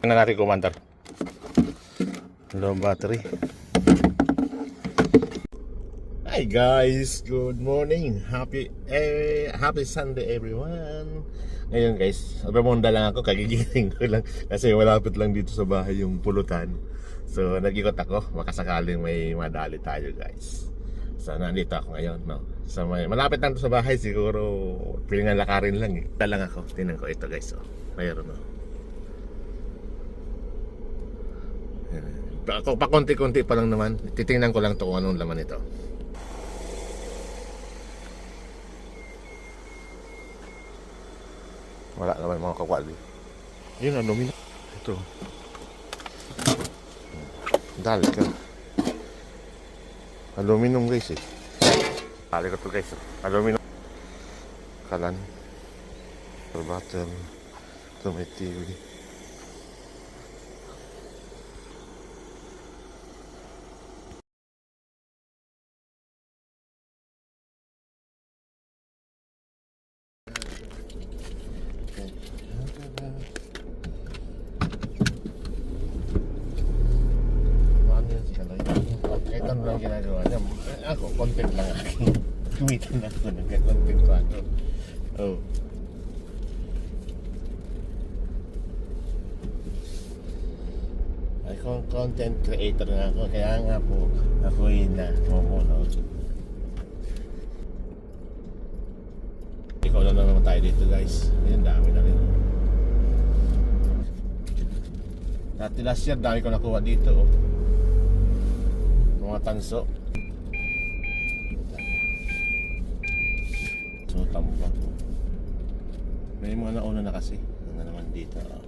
Tingnan natin commander. Low battery. Hi guys, good morning. Happy eh, happy Sunday everyone. Ngayon guys, remonda lang ako, kagigising ko lang kasi malapit lang dito sa bahay yung pulutan. So nag-ikot ako, makasakaling may madali tayo guys. So nandito ako ngayon, no. So may malapit lang sa bahay siguro pilingan lakarin lang eh. Ito lang ako, tingnan ko ito guys, oh. Mayroon no. Ako pa konti-konti pa lang naman. Titingnan ko lang to kung anong laman ito. Wala naman mga kakwali. Yun, aluminum. Ito. Dali ka. Aluminum guys eh. Dali ko to guys. Aluminum. Kalan. Water bottle. Ito may TV. Ano yan si Kaloy? Kahit ano lang ginagawa niya. Ako, content lang akin. Tumitan lang ako. Nagka-content ko ako. Oh. Kung content creator nga ako. Kaya nga po, ako yun na mamunod. Ikaw na naman tayo dito guys. Ayun, dami na rin. Dati last year, dami ko nakuha dito. Oh. Mga tanso. So, tambak. May mga nauna na kasi. Ano naman dito. Oh.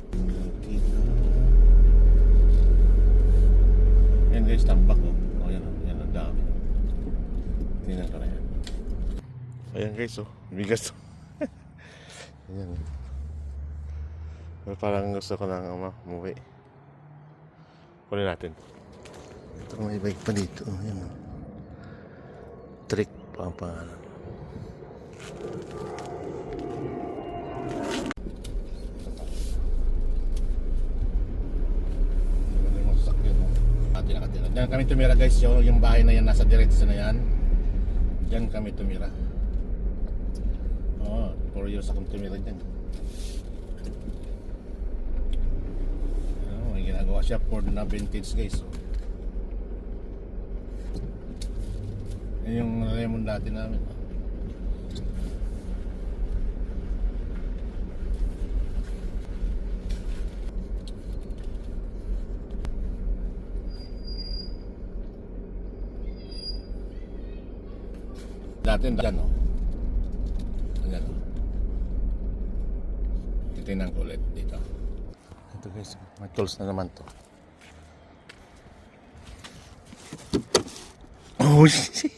Yan guys, tambak. Oh. Oh, yan, oh. yan ang dami. Tingnan ko na yan. Ayan guys, oh. Bigas. Ayan. Pero parang gusto ko lang um, umuwi. Kunin natin. Ito may bike pa dito. Oh, Ayan. oh. Trick pa ang pangalan. Diyan kami tumira guys. Yung, yung bahay na yan nasa diretso na yan. Diyan kami tumira. Oh, 4 years akong tumira dyan. Oh, may ginagawa siya Ford na vintage guys. Oh. Yung lemon dati namin. Dati dyan, no? Ayan, no? Titingnan ko ulit dito. Ito guys, may tools na naman to. Oh, shit!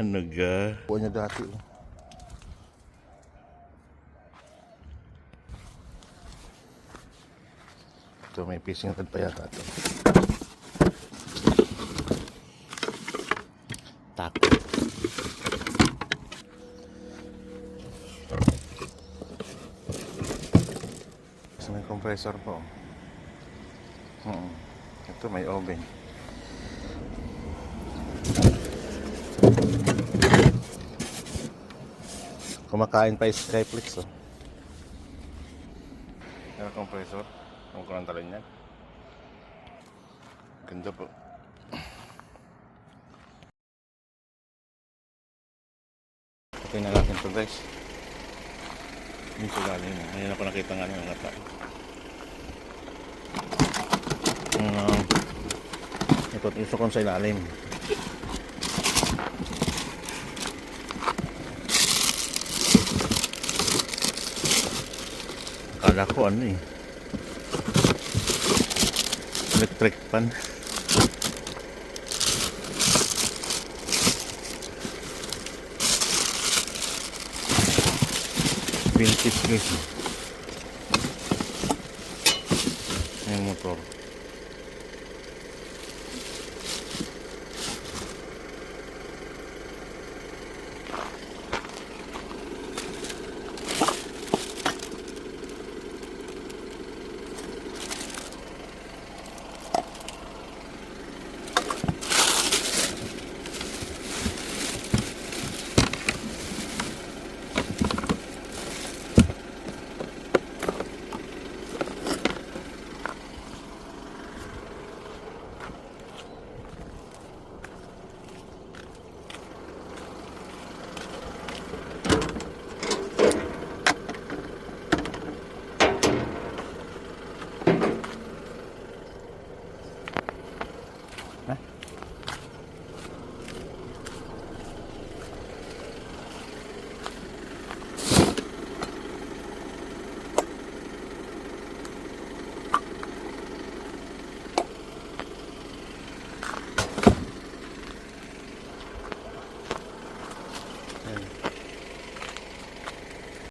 ano ga? Buwan niya dati. Ito, may fishing rod pa yata ito. Taco. So, may compressor po. Hmm. Ito may oven. Kumakain pa yung Skyflix oh. Ano compressor? Ang kurang talon yan. Ganda po. Tingnan natin to guys. Sa galing. Ngayon ako nakita nga ng ngata. Um, ito gusto kong sa ilalim. Akala ko ano eh. Electric pan. Vintage guys. Yung motor.